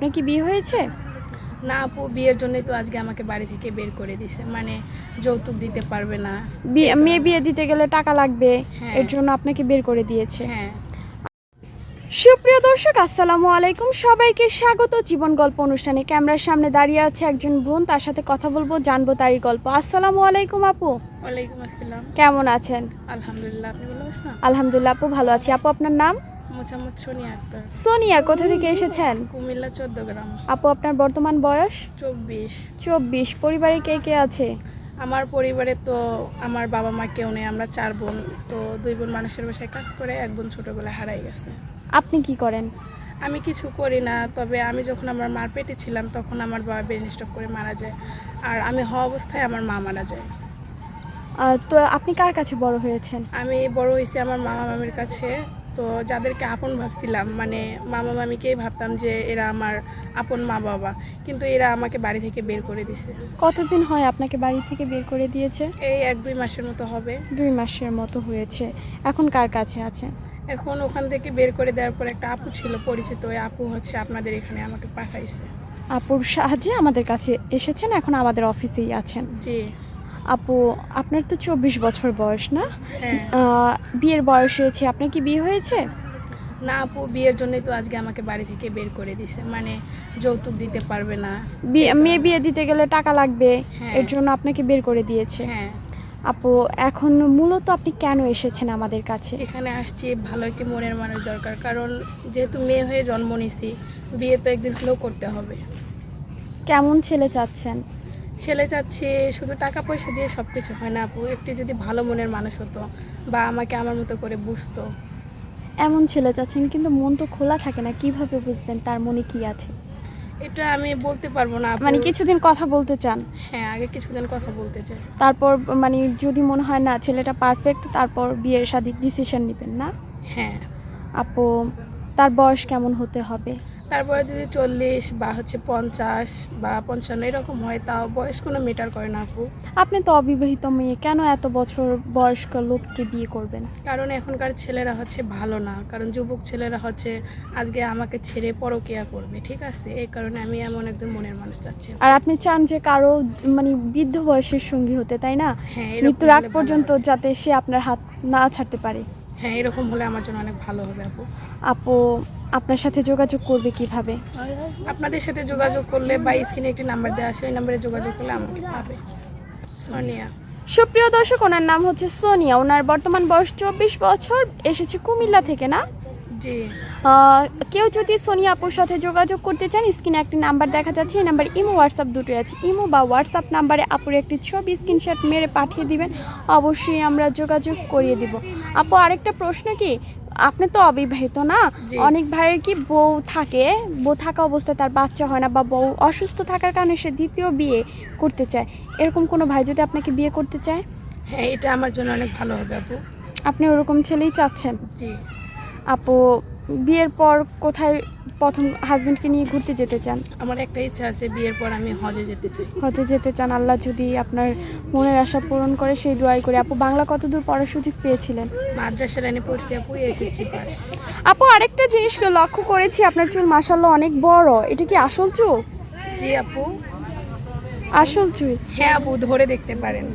আপনার কি বিয়ে হয়েছে? না আপু বিয়ের জন্যই তো আজকে আমাকে বাড়ি থেকে বের করে দিছে। মানে যৌতুক দিতে পারবে না। বিয়ে মেয়ে বিয়ে দিতে গেলে টাকা লাগবে। হ্যাঁ। এর জন্য আপনাকে বের করে দিয়েছে। হ্যাঁ। সুপ্রিয় দর্শক আসসালামু আলাইকুম। সবাইকে স্বাগত জীবন গল্প অনুষ্ঠানে। ক্যামেরার সামনে দাঁড়িয়ে আছে একজন বোন তার সাথে কথা বলব জানব তারই গল্প। আসসালামু আলাইকুম আপু। ওয়ালাইকুম আসসালাম। কেমন আছেন? আলহামদুলিল্লাহ আপনি ভালো আছেন? আলহামদুলিল্লাহ আপু ভালো আছি। আপু আপনার নাম? মোসাম্মদ সোনিয়া আক্তার। সোনিয়া কোথা থেকে এসেছেন? কুমিল্লা চোদ্দ গ্রাম আপু আপনার বর্তমান বয়স? চব্বিশ। চব্বিশ। পরিবারে কে কে আছে? আমার পরিবারে তো আমার বাবা মা কেউ নেই আমরা চার বোন। তো দুই বোন মানুষের বাসায় কাজ করে এক বোন ছোটোবেলায় হারাই গেছে। আপনি কি করেন? আমি কিছু করি না তবে আমি যখন আমার মার পেটে ছিলাম তখন আমার বাবা ব্রেন স্ট্রোক করে মারা যায়। আর আমি হওয়া অবস্থায় আমার মা মারা যায়। তো আপনি কার কাছে বড় হয়েছেন? আমি বড় হয়েছি আমার মামা মামির কাছে। তো যাদেরকে আপন ভাবছিলাম মানে মামা মামিকেই ভাবতাম যে এরা আমার আপন মা বাবা কিন্তু এরা আমাকে বাড়ি থেকে বের করে দিছে। কতদিন হয় আপনাকে বাড়ি থেকে বের করে দিয়েছে? এই এক দুই মাসের মতো হবে। দুই মাসের মতো হয়েছে। এখন কার কাছে আছেন এখন ওখান থেকে বের করে দেওয়ার পর একটা আপু ছিল পরিচিত ওই আপু হচ্ছে আপনাদের এখানে আমাকে পাঠাইছে। আপুর সাহায্যে আমাদের কাছে এসেছেন এখন আমাদের অফিসেই আছেন। জি। আপু আপনার তো চব্বিশ বছর বয়স না? হ্যাঁ। বিয়ের বয়স হয়েছে আপনার কি বিয়ে হয়েছে? না আপু বিয়ের জন্যই তো আজকে আমাকে বাড়ি থেকে বের করে দিছে মানে যৌতুক দিতে পারবে না। মেয়ে বিয়ে দিতে গেলে টাকা লাগবে হ্যাঁ। এর জন্য আপনাকে বের করে দিয়েছে। হ্যাঁ। আপু এখন মূলত আপনি কেন এসেছেন আমাদের কাছে? এখানে আসছি ভালো একটি মনের মানুষ দরকার কারণ যেহেতু মেয়ে হয়ে জন্ম নিছি বিয়ে তো একদিন হলেও করতে হবে। কেমন ছেলে চাচ্ছেন? ছেলে চাচ্ছে শুধু টাকা পয়সা দিয়ে সব কিছু হয় না আপু। একটি যদি ভালো মনের মানুষ হতো বা আমাকে আমার মতো করে বুঝতো। এমন ছেলে চাচ্ছেন কিন্তু মন তো খোলা থাকে না কীভাবে বুঝছেন তার মনে কি আছে? এটা আমি বলতে পারব না মানে কিছুদিন কথা বলতে চান? হ্যাঁ আগে কিছুদিন কথা বলতে চাই। তারপর মানে যদি মনে হয় না ছেলেটা পারফেক্ট তারপর বিয়ের শাদীর ডিসিশন নেবেন না? হ্যাঁ। আপু তার বয়স কেমন হতে হবে? তারপরে যদি চল্লিশ বা হচ্ছে পঞ্চাশ বা পঞ্চান্ন এরকম হয় তাও বয়স কোনো মেটার করে না আপু। আপনি তো অবিবাহিত মেয়ে কেন এত বছর বয়স্ক লোককে বিয়ে করবেন? কারণ এখনকার ছেলেরা হচ্ছে ভালো না কারণ যুবক ছেলেরা হচ্ছে আজকে আমাকে ছেড়ে পরকিয়া করবে ঠিক আছে? এই কারণে আমি এমন একজন মনের মানুষ চাচ্ছি। আর আপনি চান যে কারও মানে বৃদ্ধ বয়সের সঙ্গী হতে তাই না? হ্যাঁ মৃত্যুর আগ পর্যন্ত যাতে সে আপনার হাত না ছাড়তে পারে। হ্যাঁ এরকম হলে আমার জন্য অনেক ভালো হবে আপু। আপু আপনার সাথে যোগাযোগ করবে কীভাবে? আপনাদের সাথে যোগাযোগ করলে বা স্ক্রিনে একটি নাম্বার দেওয়া আছে ওই নাম্বারে যোগাযোগ করলে আমাকে পাবে। সোনিয়া। সুপ্রিয় দর্শক ওনার নাম হচ্ছে সোনিয়া। ওনার বর্তমান বয়স চব্বিশ বছর এসেছে কুমিল্লা থেকে না? জি। কেউ যদি সোনিয়া আপুর সাথে যোগাযোগ করতে চান স্ক্রিনে একটি নাম্বার দেখা যাচ্ছে এই নাম্বার ইমো হোয়াটসঅ্যাপ দুটোই আছে। ইমো বা হোয়াটসঅ্যাপ নাম্বারে আপুর একটি ছবি স্ক্রিনশট মেরে পাঠিয়ে দিবেন অবশ্যই আমরা যোগাযোগ করিয়ে দিব। আপু আরেকটা প্রশ্ন কি? আপনি তো অবিবাহিত না? অনেক ভাইয়ের কি বউ থাকে? বউ থাকা অবস্থায় তার বাচ্চা হয় না বা বউ অসুস্থ থাকার কারণে সে দ্বিতীয় বিয়ে করতে চায়। এরকম কোনো ভাই যদি আপনাকে বিয়ে করতে চায়? হ্যাঁ এটা আমার জন্য অনেক ভালো হবে আপু। আপনি ওরকম ছেলেই চাচ্ছেন? জি। আপু বিয়ের পর কোথায় প্রথম হাজবেন্ডকে নিয়ে ঘুরতে যেতে চান? আমার একটা ইচ্ছা আছে বিয়ের পর আমি হজে যেতে চাই। হজে যেতে চান? আল্লাহ যদি আপনার মনের আশা পূরণ করে সেই দোয়াই করে। আপু বাংলা কতদূর পড়ার সুযোগ পেয়েছিলেন? মাদ্রাসা লাইনে পড়ছি আপু এসএসসি পাস আপু আরেকটা জিনিস লক্ষ্য করেছি আপনার চুল মাসাল্লাহ অনেক বড়। এটা কি আসল চুল? জি আপু। আসল চুল। হ্যাঁ আপু ধরে দেখতে পারেন।